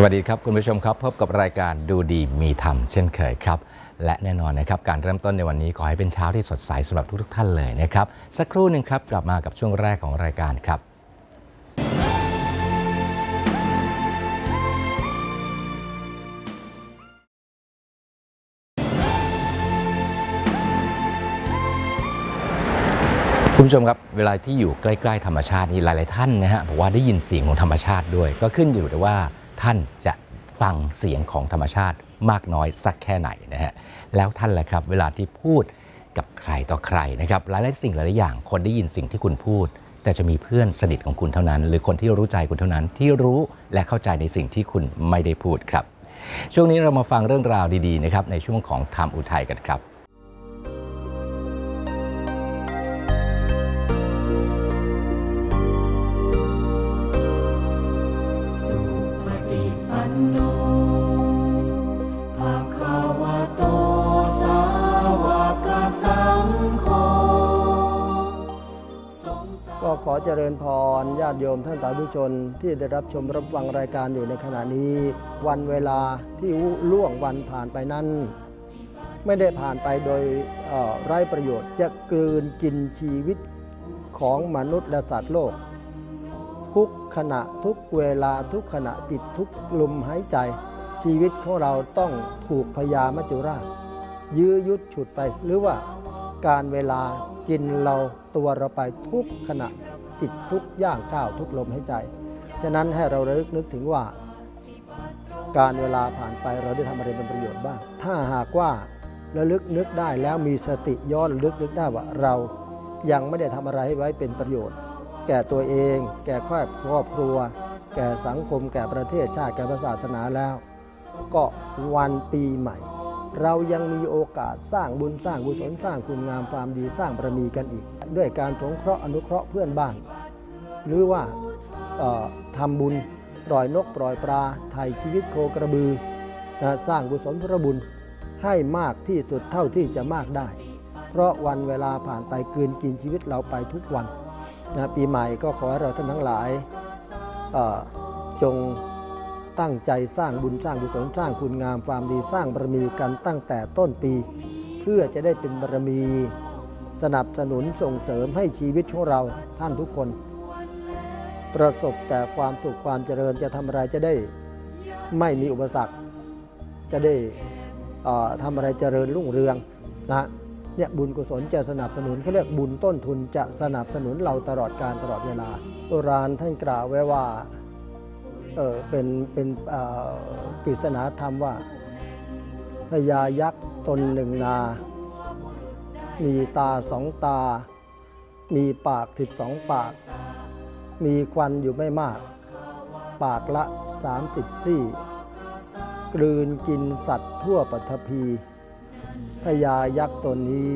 สวัสดีครับ คุณผู้ชมครับพบกับรายการดูดีมีธรรมเช่นเคยครับ และแน่นอนนะครับการเริ่มต้นในวันนี้ขอให้เป็นเช้าที่สดใสสำหรับทุกๆท่านเลยนะครับ สักครู่หนึ่งครับกลับมากับช่วงแรกของรายการครับ คุณผู้ชมครับเวลาที่อยู่ใกล้ ๆ ธรรมชาตินี่หลาย ๆ ท่านนะฮะบอกว่าได้ยินเสียงของธรรมชาติด้วย ก็ขึ้นอยู่กับว่า ท่านจะฟังเสียงของธรรมชาติมากน้อยสักแค่ไหนนะฮะแล้วท่านล่ะครับ เวลาที่พูดกับใครต่อใครนะครับหลายๆสิ่งหลายๆอย่างคนได้ยินสิ่งที่คุณพูด แต่จะมีเพื่อนสนิทของคุณเท่านั้น หรือคนที่รู้ใจคุณเท่านั้นที่รู้และเข้าใจในสิ่งที่คุณไม่ได้พูดครับ ช่วงนี้เรามาฟังเรื่องราวดีๆนะครับในช่วงของธรรมอุทัยกันครับ อเจริญพรญาติโยมท่านสาธุชน ที่ได้รับชมรับฟังรายการอยู่ในขณะนี้ วันเวลาที่ล่วงวันผ่านไปนั้น ไม่ได้ผ่านไปโดยไร้ประโยชน์จะกลืนกินชีวิตของมนุษย์และสัตว์โลก ทุกขณะทุกเวลาทุกขณะจิตทุกลมหายใจ ชีวิตของเราต้องถูกพยามัจจุราช ยื้อยุดฉุดไปหรือว่าการเวลากินเราตัวเราไปทุกขณะ จิตทุกย่างก้าวทุกลมหายใจ ฉะนั้นให้เราระลึกนึกถึงว่า การเวลาผ่านไปเราได้ทำอะไรเป็นประโยชน์บ้าง ถ้าหากว่าระลึกนึกได้แล้วมีสติย้อนระลึกนึกได้ว่าเรายังไม่ได้ทำอะไรให้ไว้เป็นประโยชน์ แก่ตัวเอง แก่ครอบครอบครัว แก่สังคม แก่ประเทศชาติแก่ศาสนาแล้ว ก็วันปีใหม่ เรายังมีโอกาสสร้างบุญสร้างกุศลสร้างคุณงามความดีสร้างบารมีกันอีก ด้วยการสงเคราะห์อนุเคราะห์เพื่อนบ้าน หรือว่าเอ่อทำบุญปล่อยนกปล่อยปลาไถ่ชีวิตโคกระบือนะสร้างกุศลพระบุญให้มากที่สุดเท่าที่จะมากได้ เพราะวันเวลาผ่านไปกลืนกินชีวิตเราไปทุกวันนะปีใหม่ก็ขอให้เราท่านทั้งหลายจง ตั้งใจสร้างบุญสร้างกุศลสร้างคุณงามความดีสร้างบารมีกันตั้งแต่ต้นปี เพื่อจะได้เป็นบารมี สนับสนุนส่งเสริมให้ชีวิตของเราท่านทุกคน ประสบแต่ความสุขความเจริญจะทำอะไรจะได้ไม่มีอุปสรรค จะได้ทำอะไรเจริญรุ่งเรืองนะเนี่ยบุญกุศลจะสนับสนุนเขาเรียกบุญต้นทุนจะสนับสนุนเราตลอดการตลอดเวลาโบราณท่านกล่าวไว้ว่า เออเป็นเป็นเอ่อปริศนาธรรมว่าพญายักษ์ตนหนึ่งนา มีตาสองตา มีปากสิบสองปาก มีควันอยู่ไม่มาก ปากละสามสิบซี่กลืนกินสัตว์ทั่วปฐพีพญายักษ์ตนนี้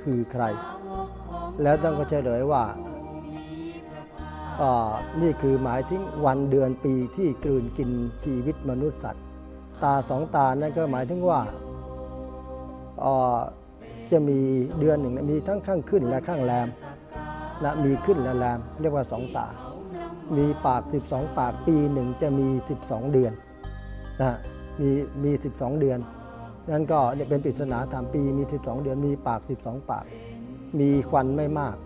คือใคร แล้วต้องก็เฉลยว่าอ่า นี่คือหมายถึงวันเดือนปีที่กลืนกินชีวิตมนุษย์สัตว์ ตาสองตานั่นก็หมายถึงว่าจะมีเดือนหนึ่งมีทั้งข้างขึ้นและข้างแรมนะมีขึ้นและแรมเรียกว่าสองตา มีปาก 12 ปากปีหนึ่งจะมี 12 เดือนนะมีมี 12 เดือน นั่นก็เนี่ยเป็นปริศนาธรรมปีมี 12 เดือน มีปาก 12 ปาก มีควันไม่มาก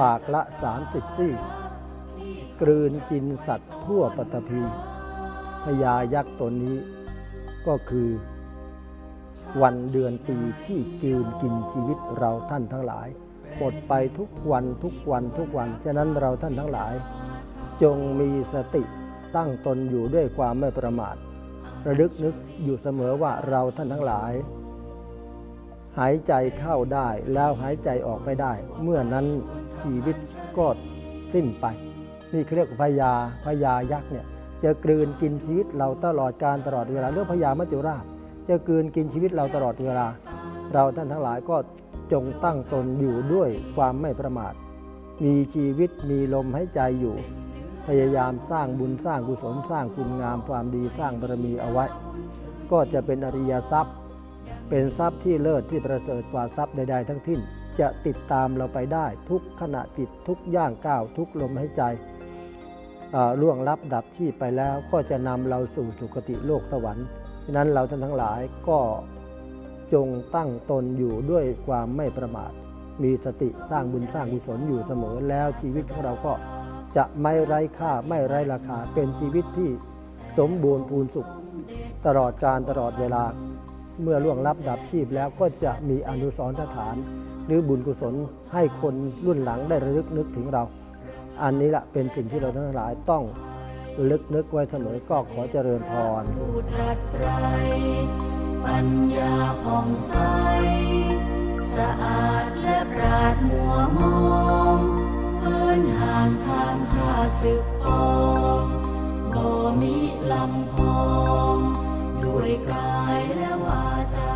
ปากละ 30ซี่ กลืนกินสัตว์ทั่วปฐพีพญายักษ์ตนนี้ก็คือ วันเดือนปีที่จืนกินชีวิตเราท่านทั้งหลายหมดไปทุกวันทุกวันทุกวัน ฉะนั้นเราท่านทั้งหลาย จงมีสติตั้งตนอยู่ด้วยความไม่ประมาท ระลึกนึกอยู่เสมอว่าเราท่านทั้งหลาย หายใจเข้าได้แล้วหายใจออกไม่ได้ เมื่อนั้นชีวิตก็สิ้นไป นี่เขาเรียกพญาพญายักษ์เนี่ยจะกลืนกินชีวิตเราตลอดการตลอดเวลาเรื่องพญามัจจุราช จะกลืนกินชีวิตเราตลอดเวลา เราท่านทั้งหลายก็จงตั้งตนอยู่ด้วยความไม่ประมาท มีชีวิตมีลมหายใจอยู่ พยายามสร้างบุญสร้างกุศลสร้างคุณงามความดีสร้างบารมีเอาไว้ ก็จะเป็นอริยทรัพย์ เป็นทรัพย์ที่เลิศที่ประเสริฐกว่าทรัพย์ใดๆทั้งสิ้นจะติดตามเราไปได้ทุกขณะจิตทุกย่างก้าวทุกลมหายใจ ล่วงลับดับที่ไปแล้วก็จะนำเราสู่สุคติโลกสวรรค์ฉะนั้นเราท่านทั้งหลายก็จงตั้งตนอยู่ด้วยความไม่ประมาท มีสติสร้างบุญสร้างกุศลอยู่เสมอแล้วชีวิตของเราก็จะไม่ไร้ค่าไม่ไร้ราคาเป็นชีวิตที่สมบูรณ์พูนสุข ตลอดการตลอดเวลา เมื่อล่วงลับดับชีพแล้วก็จะมีอนุสรณ์สถาน หรือบุญกุศลให้คนรุ่นหลังได้ระลึกนึกถึงเรา อันนี้ละเป็นสิ่งที่เราทั้งหลายต้องลึกนึกไว้เสมอก็ขอเจริญพรผู้ตรัสไรปัญญาผ่องใสสะอาดและปราดมัวมองเหินห่างทางข้าศึกปองบ่มีลำพอง ด้วยกายและวาจา